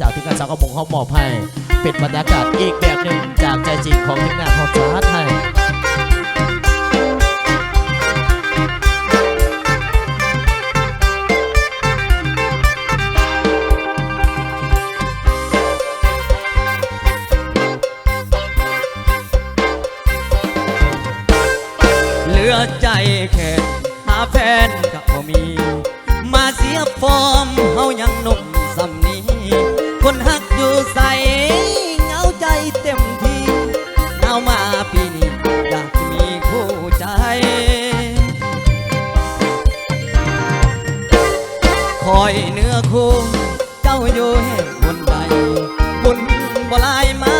จากทีมงานสาวกระมงเขามอบให้ เป็นบรรยากาศอีกแบบหนึ่งจากใจจริงของทีมงานของฟ้าไทยเหลือใจแค่หาแฟนก็บ่มี มาเสียฟอร์มเฮายังนุ่ม อยเนื้อคู่ เจ้าอยู่แห่งบุญใดบุญบลายมา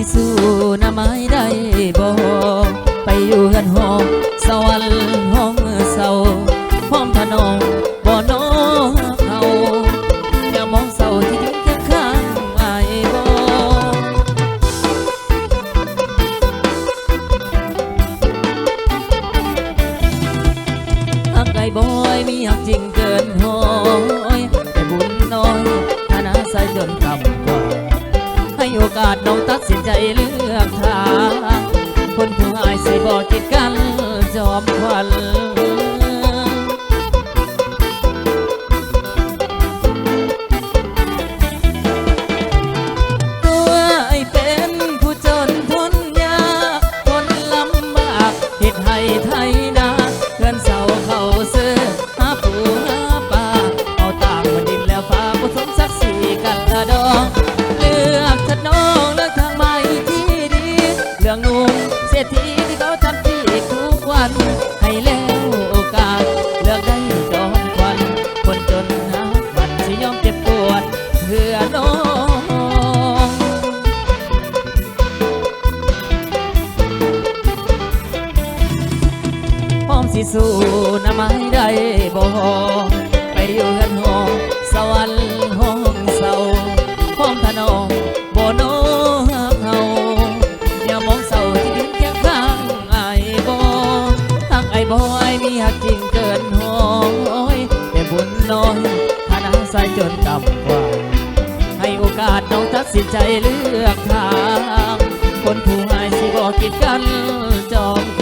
สิสู้หน้าไม้ได้บ่ไปอยู่กันห้องสวรรค์ห้องเศร้าพร้อมทนองบ่นอเขาอย่ามองเศร้าที่ยืนเคียงข้างไอ้บ่หักไก่บอยมีหักจริงเกินหอยาสน้องตัดสินใจเลือกทาง คนผู้อายสิบอกกิดกันจอมควัน น้าไม้ได้บ่ไปอยู่กันห้องสวรรค์ห้องเศร้าพร้อมทนองบ่โนหักเฮาอย่ามองเศร้าที่ยืนเคียงข้างไอ้บ่หักไอ้บ่ไอ้มีหักจริงเกินห้องโอ้ยแต่บุญน้อยฐานะใส่จนต่ำกว่าให้โอกาสน้องตัดสินใจเลือกทาง คนผู้ใหายสิบอกกิดกันจอม